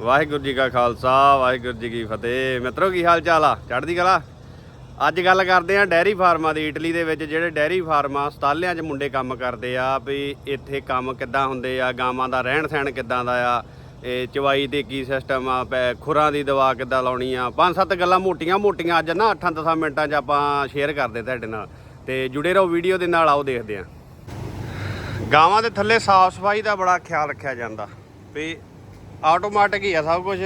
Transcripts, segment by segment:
ਵਾਹਿਗੁਰੂ ਜੀ ਕਾ ਖਾਲਸਾ, ਵਾਹਿਗੁਰੂ ਜੀ ਕੀ ਫਤਿਹ। ਮਿੱਤਰੋ, ਕੀ ਹਾਲ ਚਾਲ ਆ? ਚੜ੍ਹਦੀ ਕਲਾ? ਅੱਜ ਗੱਲ ਕਰਦੇ ਆ ਡੈਰੀ ਫਾਰਮਾਂ ਦੀ, ਇਟਲੀ ਦੇ ਵਿੱਚ ਜਿਹੜੇ ਡੈਰੀ ਫਾਰਮਾਂ ਸਤਾਲਿਆਂ 'ਚ ਮੁੰਡੇ ਕੰਮ ਕਰਦੇ ਆ, ਵੀ ਇੱਥੇ ਕੰਮ ਕਿੱਦਾਂ ਹੁੰਦੇ ਆ, ਗਾਵਾਂ ਦਾ ਰਹਿਣ ਸਹਿਣ ਕਿੱਦਾਂ ਦਾ ਆ, ਇਹ ਚਵਾਈ ਤੇ ਕੀ ਸਿਸਟਮ ਆ, ਪੈ- ਖੁਰਾਂ ਦੀ ਦਵਾ ਕਿੱਦਾਂ ਲਾਉਣੀ ਆ, ਪੰਜ ਸੱਤ ਗੱਲਾਂ ਮੋਟੀਆਂ ਮੋਟੀਆਂ, ਅੱਜ ਨਾ 8-10 ਮਿੰਟਾਂ 'ਚ ਆਪਾਂ ਸ਼ੇਅਰ ਕਰਦੇ ਤੁਹਾਡੇ ਨਾਲ। ਤੇ ਜੁੜੇ ਰਹੋ ਵੀਡੀਓ ਦੇ ਨਾਲ, ਆਓ ਦੇਖਦੇ ਆ ਗਾਵਾਂ ਦੇ ਥੱਲੇ ਸਾਫ਼ ਸਫ਼ਾਈ ਦਾ ਬੜਾ ਖਿਆਲ ਰੱਖਿਆ ਜਾਂਦਾ, ਵੀ ਆਟੋਮੈਟਿਕ ਹੀ ਆ ਸਭ ਕੁਝ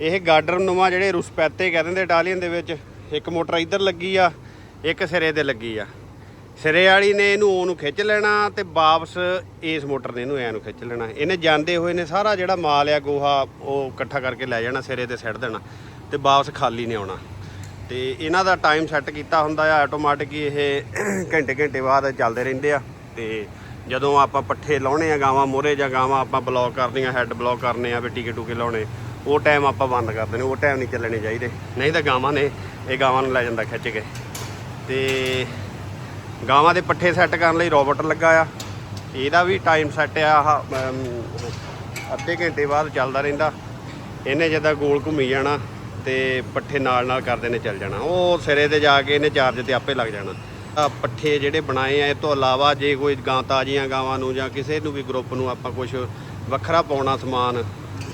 ਇਹ ਗਾਰਡਰ ਨੁਮਾ ਜਿਹੜੇ ਰੁਸਪੈਤੇ ਕਹਿ ਦਿੰਦੇ ਇਟਾਲੀਅਨ ਦੇ ਵਿੱਚ, ਇੱਕ ਮੋਟਰ ਇੱਧਰ ਲੱਗੀ ਆ, ਇੱਕ ਸਿਰੇ ਤੇ ਲੱਗੀ ਆ। ਸਿਰੇ ਵਾਲੀ ਨੇ ਇਹਨੂੰ ਉਹਨੂੰ ਖਿੱਚ ਲੈਣਾ ਤੇ ਵਾਪਸ ਇਸ ਮੋਟਰ ਨੇ ਇਹਨੂੰ ਐ ਨੂੰ ਖਿੱਚ ਲੈਣਾ। ਇਹਨੇ ਜਾਂਦੇ ਹੋਏ ਨੇ ਸਾਰਾ ਜਿਹੜਾ ਮਾਲ ਆ, ਗੋਹਾ, ਉਹ ਇਕੱਠਾ ਕਰਕੇ ਲੈ ਜਾਣਾ, ਸਿਰੇ ਤੇ ਸਿੱਟ ਦੇਣਾ ਤੇ ਵਾਪਸ ਖਾਲੀ ਨਹੀਂ ਆਉਣਾ। ਤੇ ਇਹਨਾਂ ਦਾ ਟਾਈਮ ਸੈੱਟ ਕੀਤਾ ਹੁੰਦਾ ਆ, ਆਟੋਮੈਟਿਕ ਹੀ ਇਹ ਘੰਟੇ ਘੰਟੇ ਬਾਅਦ ਚੱਲਦੇ ਰਹਿੰਦੇ ਆ ਤੇ ਜਦੋਂ ਆਪਾਂ ਪੱਠੇ ਲਾਉਣੇ ਆ ਗਾਵਾਂ ਮੋਰੇ ਜਾਂ ਗਾਵਾਂ ਆਪਾਂ ਬਲੌਕ ਕਰਦੀਆਂ ਹੈੱਡ ਬਲੌਕ ਕਰਨੇ ਆ, ਵੀ ਟੀਕੇ ਟੂਕੇ ਲਾਉਣੇ, ਉਹ ਟਾਈਮ ਆਪਾਂ ਬੰਦ ਕਰ ਦਿੰਦੇ ਉਹ ਟਾਈਮ ਨਹੀਂ ਚੱਲਣੇ ਚਾਹੀਦੇ। ਨਹੀਂ ਤਾਂ ਗਾਵਾਂ ਨੇ, ਇਹ ਗਾਵਾਂ ਨੂੰ ਲੈ ਜਾਂਦਾ ਖਿੱਚ ਕੇ। ਤੇ ਗਾਵਾਂ ਦੇ ਪੱਠੇ ਸੈੱਟ ਕਰਨ ਲਈ ਰੋਬੋਟ ਲੱਗਾ ਆ। ਇਹਦਾ ਵੀ ਟਾਈਮ ਸੈੱਟ ਆ ਅੱਧੇ ਘੰਟੇ ਬਾਅਦ ਚੱਲਦਾ ਰਹਿੰਦਾ। ਇਹਨੇ ਜਦਾਂ ਗੋਲ ਘੁੰਮੀ ਜਾਣਾ ਤੇ ਪੱਠੇ ਨਾਲ ਨਾਲ ਕਰਦੇ ਨੇ ਚੱਲ ਜਾਣਾ। ਉਹ ਸਿਰੇ ਤੇ ਜਾ ਕੇ ਇਹਨੇ ਚਾਰਜ ਤੇ ਆਪੇ ਲੱਗ ਜਾਣਾ। ਪੱਠੇ ਜਿਹੜੇ ਬਣਾਏ ਆ, ਇਹ ਤੋਂ ਇਲਾਵਾ ਜੇ ਕੋਈ ਗਾਂ ਤਾਜ਼ੀਆਂ ਗਾਵਾਂ ਨੂੰ ਜਾਂ ਕਿਸੇ ਨੂੰ ਵੀ ਗਰੁੱਪ ਨੂੰ ਆਪਾਂ ਕੁਝ ਵੱਖਰਾ ਪਾਉਣਾ ਸਮਾਨ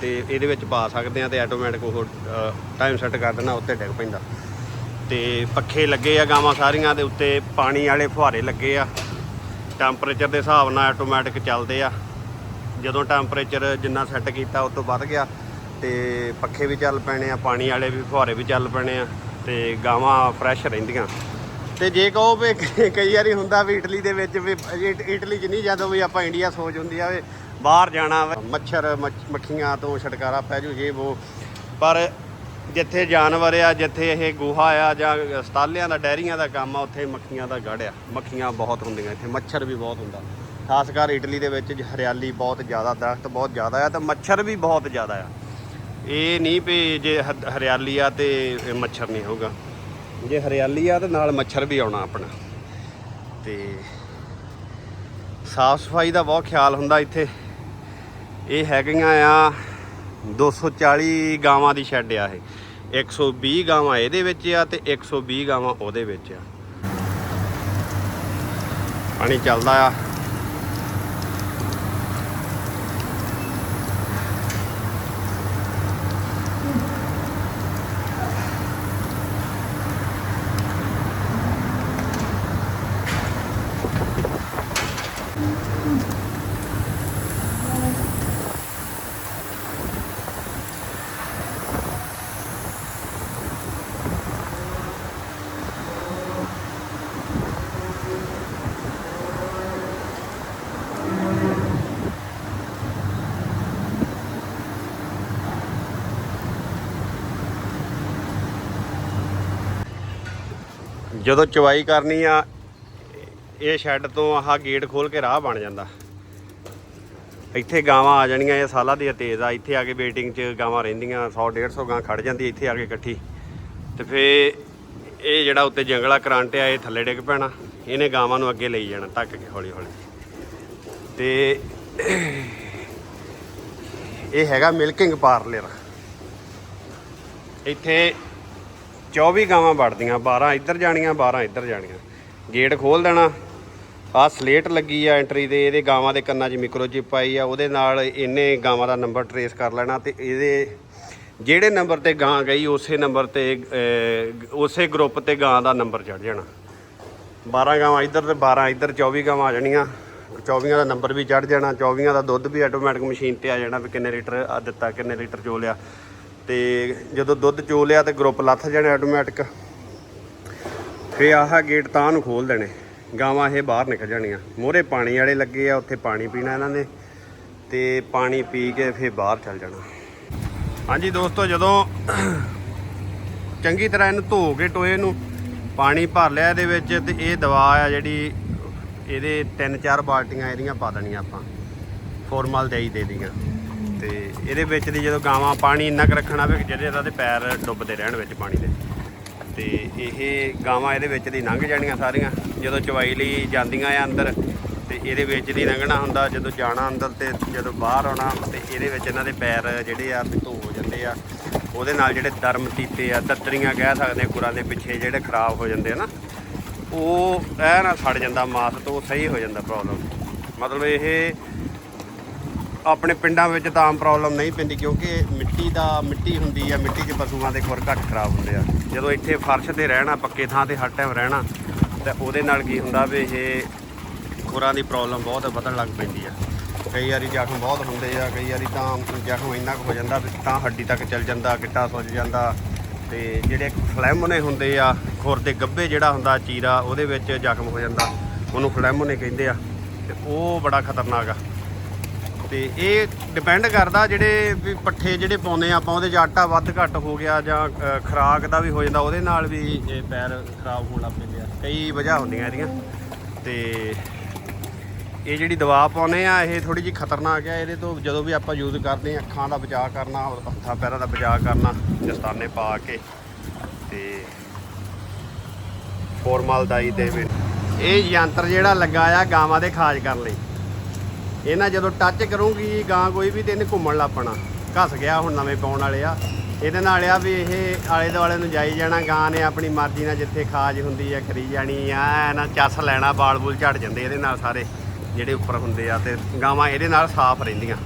ਤੇ ਇਹਦੇ ਵਿੱਚ ਪਾ ਸਕਦੇ ਆ ਤੇ ਆਟੋਮੈਟਿਕ ਉਹ ਟਾਈਮ ਸੈੱਟ ਕਰ ਦੇਣਾ, ਉੱਤੇ ਡਿੱਗ ਪੈਂਦਾ। ਤੇ ਪੱਖੇ ਲੱਗੇ ਆ ਗਾਵਾਂ ਸਾਰੀਆਂ ਦੇ ਉੱਤੇ, ਪਾਣੀ ਵਾਲੇ ਫੁਹਾਰੇ ਲੱਗੇ ਆ। ਟੈਂਪਰੇਚਰ ਦੇ ਹਿਸਾਬ ਨਾਲ ਆਟੋਮੈਟਿਕ ਚੱਲਦੇ ਆ। ਜਦੋਂ ਟੈਂਪਰੇਚਰ ਜਿੰਨਾ ਸੈੱਟ ਕੀਤਾ ਉਸ ਤੋਂ ਵੱਧ ਗਿਆ। ਤੇ ਪੱਖੇ ਵੀ ਚੱਲ ਪੈਣੇ ਆ, ਪਾਣੀ ਵਾਲੇ ਵੀ ਫੁਹਾਰੇ ਵੀ ਚੱਲ ਪੈਣੇ ਆ। ਤੇ ਗਾਵਾਂ ਫਰੈਸ਼ ਰਹਿੰਦੀਆਂ। ਤੇ ਜੇ ਕਹੋ ਵੀ ਕਈ ਵਾਰੀ ਹੁੰਦਾ ਵੀ ਇਟਲੀ ਦੇ ਵਿੱਚ ਵੀ ਇਟਲੀ 'ਚ ਨਹੀਂ ਜਦੋਂ ਵੀ ਆਪਾਂ ਇੰਡੀਆ ਸੋਚ ਹੁੰਦੀ ਆ ਵੀ ਬਾਹਰ ਜਾਣਾ ਵਾ, ਮੱਛਰ ਮੱਛ- ਮੱਖੀਆਂ ਤੋਂ ਛਟਕਾਰਾ ਪੈ ਜੂ ਜੇ ਉਹ ਪਰ ਜਿੱਥੇ ਜਾਨਵਰ ਆ ਜਿੱਥੇ ਇਹ ਗੋਹਾ ਆ ਜਾਂ ਸਟਾਲਿਆਂ ਦਾ ਡੈਰੀਆਂ ਦਾ ਕੰਮ ਆ ਉੱਥੇ ਮੱਖੀਆਂ ਦਾ ਗੜ ਆ। ਮੱਖੀਆਂ ਬਹੁਤ ਹੁੰਦੀਆਂ ਇੱਥੇ ਮੱਛਰ ਵੀ ਬਹੁਤ ਹੁੰਦਾ। ਖਾਸ ਕਰ ਇਟਲੀ ਦੇ ਵਿੱਚ ਹਰਿਆਲੀ ਬਹੁਤ ਜ਼ਿਆਦਾ ਦਰਖਤ ਬਹੁਤ ਜ਼ਿਆਦਾ ਆ ਤੇ ਮੱਛਰ ਵੀ ਬਹੁਤ ਜ਼ਿਆਦਾ ਆ। ਇਹ ਨਹੀਂ ਵੀ ਜੇ ਹਰਿਆਲੀ ਆ ਤੇ ਮੱਛਰ ਨਹੀਂ ਹੋਊਗਾ। ਜੇ ਹਰਿਆਲੀ ਆ ਤੇ ਨਾਲ ਮੱਛਰ ਵੀ ਆਉਣਾ ਆਪਣਾ। ਤੇ ਸਾਫ਼ ਸਫ਼ਾਈ ਦਾ ਬਹੁਤ ਖਿਆਲ ਹੁੰਦਾ ਇੱਥੇ। ਇਹ ਹੈਗੀਆਂ ਆ 240 ਗਾਵਾਂ ਦੀ ਸ਼ੈੱਡ ਆ ਇਹ। 120 ਗਾਵਾਂ ਇਹਦੇ ਵਿੱਚ ਆ ਤੇ 120 ਗਾਵਾਂ ਉਹਦੇ ਵਿੱਚ ਆ। ਪਾਣੀ ਚੱਲਦਾ ਆ। ਜਦੋਂ ਚਵਾਈ ਕਰਨੀ ਆ, ਇਹ ਸ਼ੈੱਡ ਤੋਂ ਆਹ ਗੇਟ ਖੋਲ ਕੇ ਰਾਹ ਬਣ ਜਾਂਦਾ। ਇੱਥੇ ਗਾਵਾਂ ਆ ਜਾਣੀਆਂ, ਇਹ ਸਾਲਾਂ ਦੀਆਂ ਤੇਜ਼ ਆ। ਇੱਥੇ ਆ ਕੇ ਵੇਟਿੰਗ 'ਚ ਗਾਵਾਂ ਰਹਿੰਦੀਆਂ 100 150 ਗਾਂ ਖੜ ਜਾਂਦੀ ਇੱਥੇ ਆ ਕੇ ਇਕੱਠੀ। ਤੇ ਫੇ ਇਹ ਜਿਹੜਾ ਉੱਤੇ ਜੰਗਲਾ ਕਰੰਟ ਆ, ਇਹ ਥੱਲੇ ਡਿੱਗ ਪੈਣਾ। ਇਹਨੇ ਗਾਵਾਂ ਨੂੰ ਅੱਗੇ ਲਈ ਜਾਣਾ, ਧੱਕ ਕੇ ਹੌਲੀ ਹੌਲੀ। ਤੇ ਇਹ ਹੈਗਾ ਮਿਲਕਿੰਗ ਪਾਰਲਰ। ਇੱਥੇ 24 ਗਾਵਾਂ ਵੜਦੀਆਂ 12 ਇੱਧਰ ਜਾਣੀਆਂ 12 ਇੱਧਰ ਜਾਣੀਆਂ। ਗੇਟ ਖੋਲ ਦੇਣਾ। ਆਹ ਸਲੇਟ ਲੱਗੀ ਆ ਐਂਟਰੀ ਤੇ, ਇਹਦੇ ਗਾਵਾਂ ਦੇ ਕੰਨਾਂ 'ਚ ਮਿਕਰੋਚਿਪ ਆਈ ਆ, ਉਹਦੇ ਨਾਲ ਇਹਨੇ ਗਾਵਾਂ ਦਾ ਨੰਬਰ ਟਰੇਸ ਕਰ ਲੈਣਾ ਤੇ ਇਹਦੇ ਜਿਹੜੇ ਨੰਬਰ ਤੇ ਗਾਂ ਗਈ, ਉਸੇ ਨੰਬਰ ਤੇ ਉਸੇ ਗਰੁੱਪ ਤੇ ਗਾਂ ਦਾ ਨੰਬਰ ਚੜ ਜਾਣਾ। 12 ਗਾਵਾਂ ਇੱਧਰ ਤੇ 12 ਇੱਧਰ 24 ਗਾਵਾਂ ਆ ਜਾਣੀਆਂ। 24 ਦਾ ਨੰਬਰ ਵੀ ਚੜ ਜਾਣਾ 24 ਦਾ ਦੁੱਧ ਵੀ ਆਟੋਮੈਟਿਕ ਮਸ਼ੀਨ ਤੇ ਆ ਜਾਣਾ ਵੀ ਕਿੰਨੇ ਲੀਟਰ ਆ ਦਿੱਤਾ, ਕਿੰਨੇ ਲੀਟਰ ਚੋ ਲਿਆ। ਤੇ ਜਦੋਂ ਦੁੱਧ ਚੋ ਲਿਆ ਤੇ ਗਰੁੱਪ ਲੱਥ ਜਾਣੇ ਆਟੋਮੈਟਿਕ ਫੇ ਆਹ ਗੇਟ ਤਾਂ ਨੂੰ ਖੋਲ ਦੇਣੇ। ਗਾਵਾਂ ਇਹ ਬਾਹਰ ਨਿਕਲ ਜਾਣੀਆਂ। ਮੋਹਰੇ ਪਾਣੀ ਵਾਲੇ ਲੱਗੇ ਆ, ਉੱਥੇ ਪਾਣੀ ਪੀਣਾ ਇਹਨਾਂ ਨੇ। ਤੇ ਪਾਣੀ ਪੀ ਕੇ ਫੇ ਬਾਹਰ ਚੱਲ ਜਾਣਾ। ਹਾਂਜੀ ਦੋਸਤੋ, ਜਦੋਂ ਚੰਗੀ ਤਰ੍ਹਾਂ ਇਹਨੂੰ ਧੋ ਕੇ ਟੋਏ ਨੂੰ ਪਾਣੀ ਭਰ ਲਿਆ ਇਹਦੇ ਵਿੱਚ ਤੇ ਇਹ ਦਵਾ ਆ ਜਿਹੜੀ ਇਹਦੇ ਤਿੰਨ ਚਾਰ ਬਾਲਟੀਆਂ ਇਹਦੀਆਂ ਪਾ ਦੇਣੀਆਂ ਆਪਾਂ। ਫੋਰਮਲ ਦੇਈ ਦੇ ਦੀਆਂ। ਤੇ ਇਹਦੇ ਵਿੱਚ ਦੀ ਜਦੋਂ ਗਾਵਾਂ ਪਾਣੀ ਇੰਨਾ ਕੁ ਰੱਖਣਾ ਵੀ ਜਿਹੜੇ ਇਹਦਾ ਦੇ ਪੈਰ ਡੁੱਬਦੇ ਰਹਿਣ ਵਿੱਚ ਪਾਣੀ ਦੇ। ਤੇ ਇਹ ਗਾਵਾਂ ਇਹਦੇ ਵਿੱਚ ਦੀ ਲੰਘ ਜਾਣੀਆਂ ਸਾਰੀਆਂ, ਜਦੋਂ ਚਵਾਈ ਲਈ ਜਾਂਦੀਆਂ ਆ ਅੰਦਰ, ਤੇ ਇਹਦੇ ਵਿੱਚ ਦੀ ਲੰਘਣਾ ਹੁੰਦਾ, ਜਦੋਂ ਜਾਣਾ ਅੰਦਰ ਤੇ ਜਦੋਂ ਬਾਹਰ ਆਉਣਾ, ਤੇ ਇਹਦੇ ਵਿੱਚ ਇਹਨਾਂ ਦੇ ਪੈਰ ਜਿਹੜੇ ਆ ਧੋ ਹੋ ਜਾਂਦੇ ਆ। ਉਹਦੇ ਨਾਲ ਜਿਹੜੇ ਦਰਮ ਤੀਤੇ ਆ ਦਤਰੀਆਂ ਕਹਿ ਸਕਦੇ ਆ ਕੁਰਾਂ ਦੇ ਪਿੱਛੇ ਜਿਹੜੇ ਖਰਾਬ ਹੋ ਜਾਂਦੇ ਆ ਨਾ, ਉਹ ਐ ਨਾ ਸੜ ਜਾਂਦਾ, ਮਾਸ ਤੋਂ ਸਹੀ ਹੋ ਜਾਂਦਾ ਪ੍ਰੋਬਲਮ ਮਤਲਬ ਇਹ ਆਪਣੇ ਪਿੰਡਾਂ ਵਿੱਚ ਤਾਂ ਆਮ ਪ੍ਰੋਬਲਮ ਨਹੀਂ ਪੈਂਦੀ ਕਿਉਂਕਿ ਮਿੱਟੀ ਦਾ, ਮਿੱਟੀ ਹੁੰਦੀ ਆ, ਮਿੱਟੀ 'ਚ ਪਸ਼ੂਆਂ ਦੇ ਖੁਰ ਘੱਟ ਖਰਾਬ ਹੁੰਦੇ ਆ। ਜਦੋਂ ਇੱਥੇ ਫਰਸ਼ ਤੇ ਰਹਿਣਾ, ਪੱਕੇ ਥਾਂ ਤੇ ਹਰ ਟਾਈਮ ਰਹਿਣਾ, ਤੇ ਉਹਦੇ ਨਾਲ ਕੀ ਹੁੰਦਾ ਵੀ ਇਹ ਖੁਰਾਂ ਦੀ ਪ੍ਰੋਬਲਮ ਬਹੁਤ ਵਧਣ ਲੱਗ ਪੈਂਦੀ ਆ। ਕਈ ਵਾਰੀ ਜ਼ਖਮ ਬਹੁਤ ਹੁੰਦੇ ਆ, ਕਈ ਵਾਰੀ ਤਾਂ ਜ਼ਖਮ ਇੰਨਾ ਕੁ ਹੋ ਜਾਂਦਾ ਵੀ ਤਾਂ ਹੱਡੀ ਤੱਕ ਚੱਲ ਜਾਂਦਾ, ਗਿੱਟਾ ਸੁੱਜ ਜਾਂਦਾ ਤੇ ਜਿਹੜੇ ਫਲੈਮੋਨੇ ਹੁੰਦੇ ਆ, ਖੁਰ ਦੇ ਗੱਭੇ ਜਿਹੜਾ ਹੁੰਦਾ ਚੀਰਾ, ਉਹਦੇ ਵਿੱਚ ਜ਼ਖਮ ਹੋ ਜਾਂਦਾ। ਉਹਨੂੰ ਫਲੈਮੋਨੇ ਕਹਿੰਦੇ ਆ ਤੇ ਉਹ ਬੜਾ ਖਤਰਨਾਕ ਆ। ਤੇ ਇਹ ਡਿਪੈਂਡ ਕਰਦਾ ਜਿਹੜੇ ਵੀ ਪੱਠੇ ਜਿਹੜੇ ਪਾਉਂਦੇ ਆ ਆਪਾਂ ਉਹਦੇ 'ਚ ਆਟਾ ਵੱਧ ਘੱਟ ਹੋ ਗਿਆ ਜਾਂ ਅ, ਖੁਰਾਕ ਦਾ ਵੀ ਹੋ ਜਾਂਦਾ ਉਹਦੇ ਨਾਲ ਵੀ ਇਹ ਪੈਰ ਖਰਾਬ ਹੋਣ ਲੱਗ ਪੈਂਦੇ ਆ। ਕਈ ਵਜ੍ਹਾ ਹੁੰਦੀਆਂ ਇਹਦੀਆਂ। ਤੇ ਇਹ ਜਿਹੜੀ ਦਵਾ ਪਾਉਨੇ ਆ ਇਹ ਥੋੜੀ ਜਿਹੀ ਖਤਰਨਾਕ ਆ ਇਹਦੇ ਤੋਂ ਜਦੋਂ ਵੀ ਆਪਾਂ ਯੂਜ਼ ਕਰਦੇ ਆ ਅੱਖਾਂ ਦਾ ਬਚਾਅ ਕਰਨਾ ਔਰ ਹੱਥਾਂ ਪੈਰਾਂ ਦਾ ਬਚਾਅ ਕਰਨਾ ਦਸਤਾਨੇ ਪਾ ਕੇ ਤੇ ਫੋਰਮਲਦਾਈ ਦੇ ਵਿੱਚ। ਇਹ ਯੰਤਰ ਜਿਹੜਾ ਲੱਗਾ ਆ ਗਾਵਾਂ ਦੇ ਖਾਜ ਕਰਨ ਲਈ। ਇਹ ਨਾ ਜਦੋਂ ਟੱਚ ਕਰੂੰਗੀ ਗਾਂ ਕੋਈ ਵੀ ਤੇ ਇਹਨੇ ਘੁੰਮਣ ਲੱਪਣਾ। ਘਸ ਗਿਆ ਹੁਣ ਨਵੇਂ ਪਾਉਣ ਵਾਲੇ ਆ। ਇਹਦੇ ਨਾਲ ਆ ਵੀ ਇਹ ਆਲੇ ਦੁਆਲੇ ਨੂੰ ਜਾਈ ਜਾਣਾ, ਗਾਂ ਨੇ ਆਪਣੀ ਮਰਜ਼ੀ ਨਾਲ ਜਿੱਥੇ ਖਾਜ ਹੁੰਦੀ ਆ ਖਰੀ ਜਾਣੀ ਆ ਨਾ ਚੱਸ ਲੈਣਾ, ਬਾਲ ਬੂਲ ਝੜ ਜਾਂਦੇ ਇਹਦੇ ਨਾਲ ਸਾਰੇ, ਜਿਹੜੇ ਉੱਪਰ ਹੁੰਦੇ ਆ ਤੇ ਗਾਵਾਂ ਇਹਦੇ ਨਾਲ ਸਾਫ਼ ਰਹਿੰਦੀਆਂ।